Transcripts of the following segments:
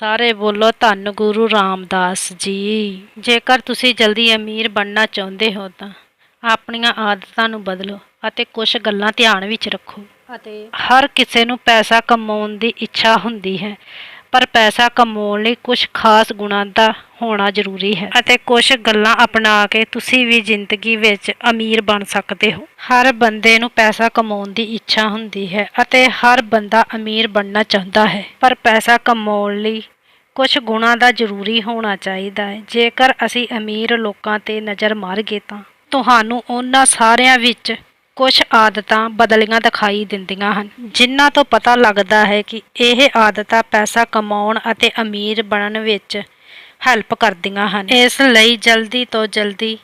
ਸਾਰੇ ਬੋਲੋ ਧੰਨ ਗੁਰੂ ਰਾਮਦਾਸ ਜੀ। ਜੇਕਰ ਤੁਸੀਂ ਜਲਦੀ ਅਮੀਰ ਬਣਨਾ ਚਾਹੁੰਦੇ ਹੋ ਤਾਂ ਆਪਣੀਆਂ ਆਦਤਾਂ ਨੂੰ ਬਦਲੋ ਅਤੇ ਕੁਝ ਗੱਲਾਂ ਧਿਆਨ ਵਿੱਚ ਰੱਖੋ। ਅਤੇ ਹਰ ਕਿਸੇ ਨੂੰ ਪੈਸਾ ਕਮਾਉਣ ਦੀ ਇੱਛਾ ਹੁੰਦੀ ਹੈ। ਪਰ ਪੈਸਾ ਕਮਾਉਣ ਲਈ ਕੁਝ ਖਾਸ ਗੁਣਾਂ ਦਾ ਹੋਣਾ ਜ਼ਰੂਰੀ ਹੈ। ਅਤੇ ਕੁਝ ਗੱਲਾਂ ਅਪਣਾ ਕੇ ਤੁਸੀਂ ਵੀ ਜ਼ਿੰਦਗੀ ਵਿੱਚ ਅਮੀਰ ਬਣ ਸਕਦੇ ਹੋ। ਹਰ ਬੰਦੇ ਨੂੰ ਪੈਸਾ ਕਮਾਉਣ ਦੀ ਇੱਛਾ ਹੁੰਦੀ ਹੈ ਅਤੇ ਹਰ ਬੰਦਾ ਅਮੀਰ ਬਣਨਾ ਚਾਹੁੰਦਾ ਹੈ। ਪਰ ਪੈਸਾ ਕਮਾਉਣ ਲਈ ਕੁਝ ਗੁਣਾਂ ਦਾ ਜ਼ਰੂਰੀ ਹੋਣਾ ਚਾਹੀਦਾ ਹੈ। ਜੇਕਰ ਅਸੀਂ ਅਮੀਰ ਲੋਕਾਂ ਤੇ ਨਜ਼ਰ ਮਾਰਗੇ ਤਾਂ ਤੁਹਾਨੂੰ ਉਹਨਾਂ ਸਾਰਿਆਂ ਵਿੱਚ ਕੁਝ ਆਦਤਾਂ ਬਦਲੀਆਂ ਦਿਖਾਈ ਦਿੰਦੀਆਂ ਹਨ, ਜਿਨ੍ਹਾਂ ਤੋਂ ਪਤਾ ਲੱਗਦਾ ਹੈ ਕਿ ਇਹ ਆਦਤਾਂ ਪੈਸਾ ਕਮਾਉਣ ਅਤੇ ਅਮੀਰ ਬਣਨ ਵਿੱਚ ਹੈਲਪ ਕਰਦੀਆਂ ਹਨ। ਇਸ ਲਈ ਜਲਦੀ ਤੋਂ ਜਲਦੀ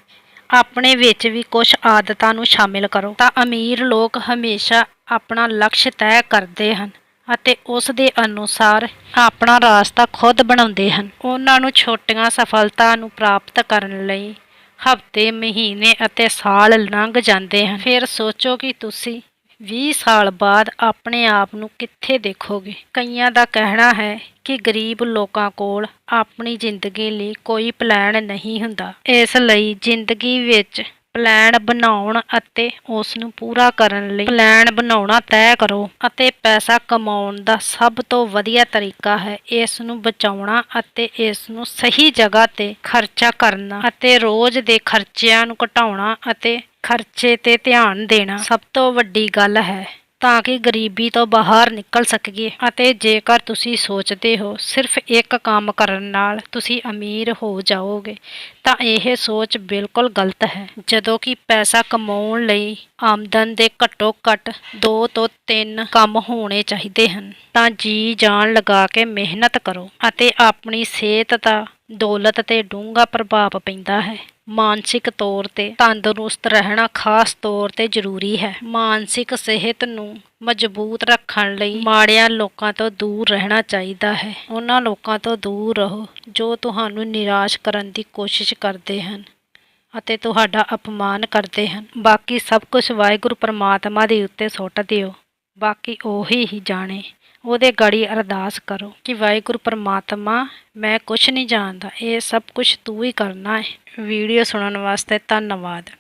ਆਪਣੇ ਵਿੱਚ ਵੀ ਕੁਝ ਆਦਤਾਂ ਨੂੰ ਸ਼ਾਮਿਲ ਕਰੋ। ਤਾਂ ਅਮੀਰ ਲੋਕ ਹਮੇਸ਼ਾ ਆਪਣਾ ਲਕਸ਼ ਤੈਅ ਕਰਦੇ ਹਨ ਅਤੇ ਉਸ ਦੇ ਅਨੁਸਾਰ ਆਪਣਾ ਰਾਸਤਾ ਖੁਦ ਬਣਾਉਂਦੇ ਹਨ। ਉਹਨਾਂ ਨੂੰ ਛੋਟੀਆਂ ਸਫਲਤਾ ਨੂੰ ਪ੍ਰਾਪਤ ਕਰਨ ਲਈ ਹਫ਼ਤੇ, ਮਹੀਨੇ ਅਤੇ ਸਾਲ ਲੰਘ ਜਾਂਦੇ ਹਨ। ਫਿਰ ਸੋਚੋ ਕਿ ਤੁਸੀਂ 20 ਸਾਲ ਬਾਅਦ ਆਪਣੇ ਆਪ ਨੂੰ ਕਿੱਥੇ ਦੇਖੋਗੇ। ਕਈਆਂ ਦਾ ਕਹਿਣਾ ਹੈ ਕਿ ਗਰੀਬ ਲੋਕਾਂ ਕੋਲ ਆਪਣੀ ਜ਼ਿੰਦਗੀ ਲਈ ਕੋਈ ਪਲਾਨ ਨਹੀਂ ਹੁੰਦਾ। ਇਸ ਲਈ ਜ਼ਿੰਦਗੀ ਵਿੱਚ ਪਲਾਨ ਬਣਾਉਣ ਅਤੇ ਉਸ ਨੂੰ ਪੂਰਾ ਕਰਨ ਲਈ ਪਲਾਨ ਬਣਾਉਣਾ ਤੈਅ ਕਰੋ ਅਤੇ ਪੈਸਾ ਕਮਾਉਣ ਦਾ ਸਭ ਤੋਂ ਵਧੀਆ ਤਰੀਕਾ ਹੈ ਇਸ ਨੂੰ ਬਚਾਉਣਾ ਅਤੇ ਇਸ ਨੂੰ ਸਹੀ ਜਗ੍ਹਾ ਤੇ ਖਰਚਾ ਕਰਨਾ ਅਤੇ ਰੋਜ਼ ਦੇ ਖਰਚਿਆਂ ਨੂੰ ਘਟਾਉਣਾ ਅਤੇ ਖਰਚੇ ਤੇ ਧਿਆਨ ਦੇਣਾ ਸਭ ਤੋਂ ਵੱਡੀ ਗੱਲ ਹੈ। ਤਾਂ ਕਿ ਗਰੀਬੀ ਤੋਂ ਬਾਹਰ ਨਿਕਲ ਸਕੀਏ। ਅਤੇ ਜੇਕਰ ਤੁਸੀਂ ਸੋਚਦੇ ਹੋ ਸਿਰਫ ਇੱਕ ਕੰਮ ਕਰਨ ਨਾਲ ਤੁਸੀਂ ਅਮੀਰ ਹੋ ਜਾਓਗੇ, ਤਾਂ ਇਹ ਸੋਚ ਬਿਲਕੁਲ ਗਲਤ ਹੈ। ਜਦੋਂ ਕਿ ਪੈਸਾ ਕਮਾਉਣ ਲਈ ਆਮਦਨ ਦੇ ਘੱਟੋ ਘੱਟ 2 ਤੋਂ 3 ਕੰਮ ਹੋਣੇ ਚਾਹੀਦੇ ਹਨ, ਤਾਂ ਜੀ ਜਾਨ ਲਗਾ ਕੇ ਮਿਹਨਤ ਕਰੋ ਅਤੇ ਆਪਣੀ ਸਿਹਤ ਦਾ ਦੌਲਤ ਤੇ ਡੂੰਘਾ ਪ੍ਰਭਾਵ ਪੈਂਦਾ ਹੈ। ਮਾਨਸਿਕ ਤੌਰ ਤੇ ਤੰਦਰੁਸਤ ਰਹਿਣਾ ਖਾਸ ਤੌਰ ਤੇ ਜ਼ਰੂਰੀ ਹੈ। ਮਾਨਸਿਕ ਸਿਹਤ ਨੂੰ ਮਜ਼ਬੂਤ ਰੱਖਣ ਲਈ ਮਾੜਿਆਂ ਲੋਕਾਂ ਤੋਂ ਦੂਰ ਰਹਿਣਾ ਚਾਹੀਦਾ ਹੈ। ਉਹਨਾਂ ਲੋਕਾਂ ਤੋਂ ਦੂਰ ਰਹੋ ਜੋ ਤੁਹਾਨੂੰ ਨਿਰਾਸ਼ ਕਰਨ ਦੀ ਕੋਸ਼ਿਸ਼ ਕਰਦੇ ਹਨ ਅਤੇ ਤੁਹਾਡਾ ਅਪਮਾਨ ਕਰਦੇ ਹਨ। ਬਾਕੀ ਸਭ ਕੁਝ ਵਾਹਿਗੁਰੂ ਪਰਮਾਤਮਾ ਦੇ ਉੱਤੇ ਸੁੱਟ ਦਿਓ। ਬਾਕੀ ਉਹੀ ਹੀ ਜਾਣੇ। ਉਹਦੇ ਗੜੀ ਅਰਦਾਸ ਕਰੋ ਕਿ ਵਾਹਿਗੁਰੂ ਪਰਮਾਤਮਾ, ਮੈਂ ਕੁਝ ਨਹੀਂ ਜਾਣਦਾ, ਇਹ ਸਭ ਕੁਝ ਤੂੰ ਹੀ ਕਰਨਾ ਹੈ। ਵੀਡੀਓ ਸੁਣਨ ਵਾਸਤੇ ਧੰਨਵਾਦ।